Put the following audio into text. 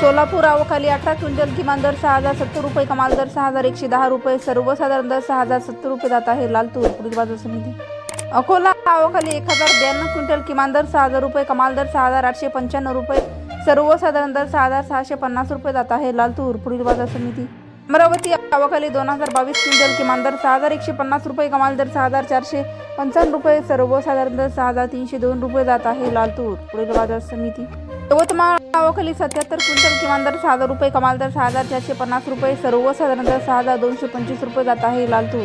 सोलापूर आवखाली अठरा क्विंटल किमान दर सहा हजार सत्तर रुपये कमाल दर सहा हजार एकशे दहा रुपये सर्वसाधारण दर सहा हजार सत्तर रुपये जात आहे लाल तूर पुढील बाजार समिती. अकोला आवखाली एक हजार ब्याण्णव क्विंटल किमान दर सहा हजार रुपये कमाल दर सहा हजार आठशे पंच्याण्णव रुपये सर्वसाधारण दर सहा हजार सहाशे पन्नास रुपये जात आहे लाल तूर पुढील बाजार समिती. अमरावती गावाखाली दोन हजार बावीस क्विंटल किमान दर सहा हजार एकशे पन्नास रुपये कमाल दर सहा हजार चारशे पंचावन्न रुपये सर्वसाधारण दर सहा हजार तीनशे दोन रुपये जात आहे लालतूर. पुढील बाजार समिती. यवतमाळ गावाखाली सत्याहत्तर क्विंटल किमान दर सहा हजार रुपये कमाल दर सहा हजार चारशे पन्नास रुपये सर्वसाधारण दर सहा हजार दोनशे पंचवीस रुपये जात आहे लालतूर.